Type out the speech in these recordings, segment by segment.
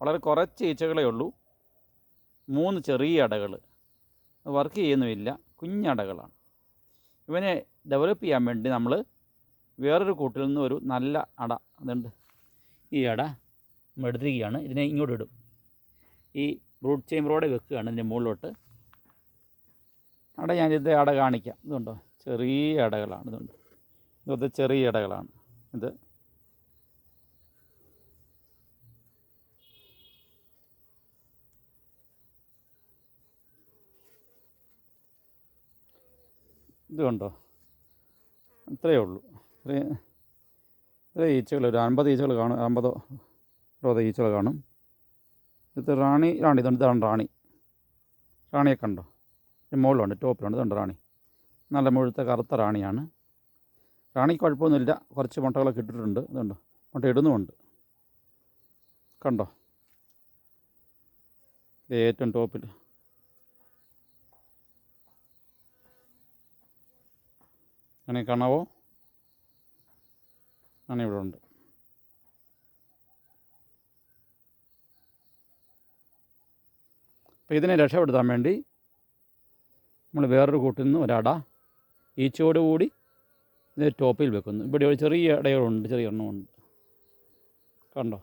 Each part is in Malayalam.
വളരെ കുറച്ച് ഈച്ചകളേ ഉള്ളൂ. മൂന്ന് ചെറിയ അടകൾ. വർക്ക് ചെയ്യുന്നുമില്ല. കുഞ്ഞടകളാണ് ഇവനെ ഡെവലപ്പ് ചെയ്യാൻ വേണ്ടി നമ്മൾ വേറൊരു കൂട്ടിൽ നിന്ന് ഒരു നല്ല അട അതുണ്ട്. ഈ അട നമ്മൾ എടുത്തിരിക്കുകയാണ്. ഇതിനെ ഇങ്ങോട്ട് ഇടും. ഈ റൂട്ട് ചേമ്പറോടെ വെക്കുകയാണ് ഇതിന്റെ മുകളിലോട്ട്. അട ഞാനിത് അട കാണിക്കാം. ഇതുണ്ടോ? ചെറിയ അടകളാണ് ഇതുണ്ട്. ഇതൊക്കെ ചെറിയ അടകളാണ് ഇത്. ഇത് കണ്ടോ ഇത്രയേ ഉള്ളൂ. ഇത്രയും ഇത്ര ഈച്ചകൾ ഒരു അൻപത് ഈച്ചകൾ കാണും അമ്പതോ അറുപത് ഈച്ചകൾ കാണും. ഇത് റാണി റാണി ഇതുണ്ട് ഇതാണ് റാണി. റാണിയെ കണ്ടോ? മുകളിലുണ്ട് ടോപ്പിലുണ്ട് ഇതുണ്ട് റാണി. നല്ല മുഴുത്ത കറുത്ത റാണിയാണ്. റാണിക്ക് കുഴപ്പമൊന്നുമില്ല. കുറച്ച് മുട്ടകളൊക്കെ ഇട്ടിട്ടുണ്ട് ഇതുണ്ടോ. മുട്ട ഇടുന്നുമുണ്ട്. കണ്ടോ? ഏറ്റവും ടോപ്പിൽ അങ്ങനെ കണവോ? ആണ് ഇവിടെ ഉണ്ട്. അപ്പോൾ ഇതിനെ രക്ഷപ്പെടുത്താൻ വേണ്ടി നമ്മൾ വേറൊരു കൂട്ടിൽ നിന്ന് ഒരട ഈച്ചയോട് കൂടി ഇത് ടോപ്പിൽ വെക്കുന്നു. ഇവിടെ ഒരു ചെറിയ ഇടകളുണ്ട് ചെറിയ എണ്ണമുണ്ട് കണ്ടോ?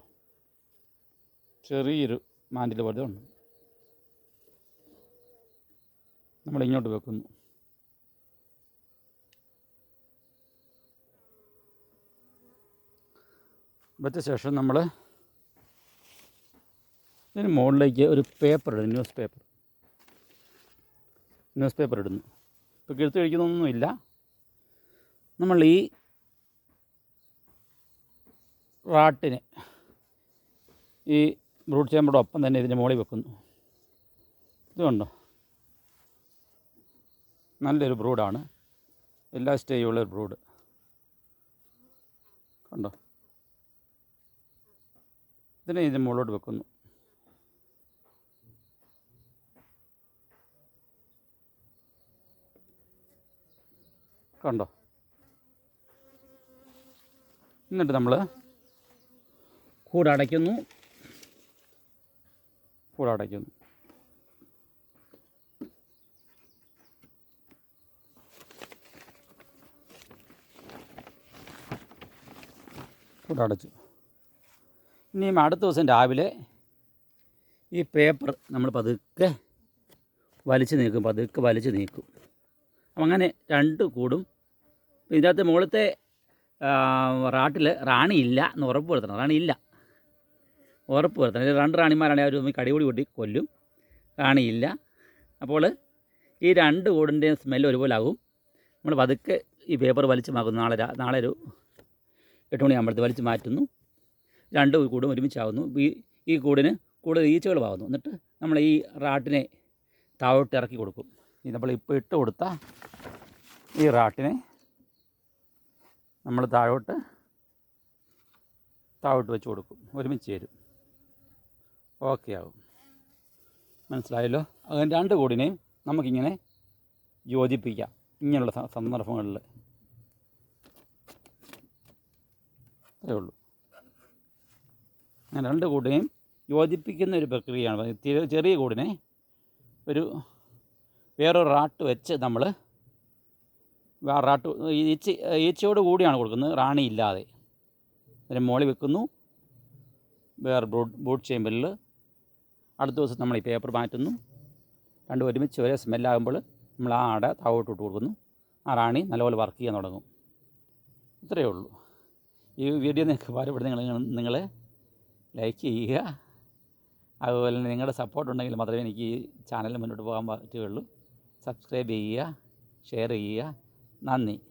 ചെറിയൊരു മാൻഡിൽ പോലെ ഉണ്ട്. നമ്മൾ ഇങ്ങോട്ട് വെക്കുന്നു. വെച്ച ശേഷം നമ്മൾ ഇതിന് മുകളിലേക്ക് ഒരു പേപ്പർ ഇടും ന്യൂസ് പേപ്പർ ന്യൂസ് പേപ്പർ ഇടുന്നു. ഇപ്പോൾ കിഴുത്ത് കഴിക്കുന്നൊന്നുമില്ല നമ്മൾ ഈ റാട്ടിന് ഈ ബ്രൂഡ് ചേമ്പറുടെ ഒപ്പം തന്നെ ഇതിന്റെ മുകളിൽ വെക്കുന്നു. ഇതുകൊണ്ടോ കണ്ടോ? നല്ലൊരു ബ്രൂഡാണ് എല്ലാ സ്റ്റേയുള്ള ഒരു ബ്രൂഡ് കണ്ടോ? ഇതിനെ ഇതിന് മുകളിലോട്ട് വെക്കുന്നു. കണ്ടോ? എന്നിട്ട് നമ്മൾ കൂടടയ്ക്കുന്നു കൂടടയ്ക്കുന്നു കൂടടച്ചു ഇനിയും അടുത്ത ദിവസം രാവിലെ ഈ പേപ്പർ നമ്മൾ പതുക്കെ വലിച്ചു നീക്കും പതുക്കെ വലിച്ചു നീക്കും. അങ്ങനെ രണ്ട് കൂടും. ഇതിനകത്ത് മുകളിലത്തെ റാട്ടിൽ റാണി ഇല്ല എന്ന് ഉറപ്പ് വരുത്തണം. റാണി ഇല്ല. ഉറപ്പ് വരുത്തണം. രണ്ട് റാണിമാരാണെങ്കിൽ അവർ തമ്മിൽ കടികൂടി കൂട്ടി കൊല്ലും. ഇല്ല. അപ്പോൾ ഈ രണ്ട് കൂടിന്റെയും സ്മെല്ല് ഒരുപോലെ ആകും നമ്മൾ പതുക്കെ ഈ പേപ്പർ വലിച്ചു മാക്കുന്നു നാളെ നാളെ ഒരു എട്ട് മണിയാകുമ്പോഴത്തെ വലിച്ചു മാറ്റുന്നു. രണ്ട് കൂടും ഒരുമിച്ചാകുന്നു ഈ ഈ കൂടിന് കൂടുതൽ ഈച്ചകൾ പാകുന്നു എന്നിട്ട് നമ്മൾ ഈ റാട്ടിനെ താഴോട്ട് ഇറക്കി കൊടുക്കും. നമ്മൾ ഇപ്പോൾ ഇട്ട് കൊടുത്ത ഈ റാട്ടിനെ നമ്മൾ താഴോട്ട് താഴോട്ട് വെച്ച് കൊടുക്കും. ഒരുമിച്ച് ചേരും. ഓക്കെ ആവും. മനസ്സിലായല്ലോ? അങ്ങനെ രണ്ട് കൂടിനെയും നമുക്കിങ്ങനെ യോജിപ്പിക്കാം. ഇങ്ങനെയുള്ള സന്ദർഭങ്ങളിൽ അത്രയേ ഉള്ളൂ. അങ്ങനെ രണ്ട് കൂടിനെയും യോജിപ്പിക്കുന്ന ഒരു പ്രക്രിയയാണ്. ചെറിയ കൂടിനെ ഒരു വേറൊരു റാട്ട് വെച്ച് നമ്മൾ റാട്ട് ഈച്ച ഈച്ചയോട് കൂടിയാണ് കൊടുക്കുന്നത്. റാണി ഇല്ലാതെ. അതിന് മോളി വെക്കുന്നു. വേറെ ബ്രൂട്ട് ബൂട്ട് ചേമ്പറിൽ അടുത്ത ദിവസം നമ്മൾ ഈ പേപ്പർ മാറ്റുന്നു. രണ്ടും ഒരുമിച്ച് ഒരേ സ്മെല്ലാകുമ്പോൾ നമ്മൾ ആ അട താവോട്ട് ഇട്ട് കൊടുക്കുന്നു. ആ റാണി നല്ലപോലെ വർക്ക് ചെയ്യാൻ തുടങ്ങും. ഇത്രയേ ഉള്ളൂ. ഈ വീഡിയോ നിങ്ങൾക്ക് ഉപകാരപ്പെടുന്ന നിങ്ങൾ നിങ്ങൾ ലൈക്ക് ചെയ്യുക. അതുപോലെ തന്നെ നിങ്ങളുടെ സപ്പോർട്ട് ഉണ്ടെങ്കിൽ മാത്രമേ എനിക്ക് ഈ ചാനൽ മുന്നോട്ട് പോകാൻ പറ്റുകയുള്ളൂ. സബ്സ്ക്രൈബ് ചെയ്യുക ഷെയർ ചെയ്യുക. നന്ദി.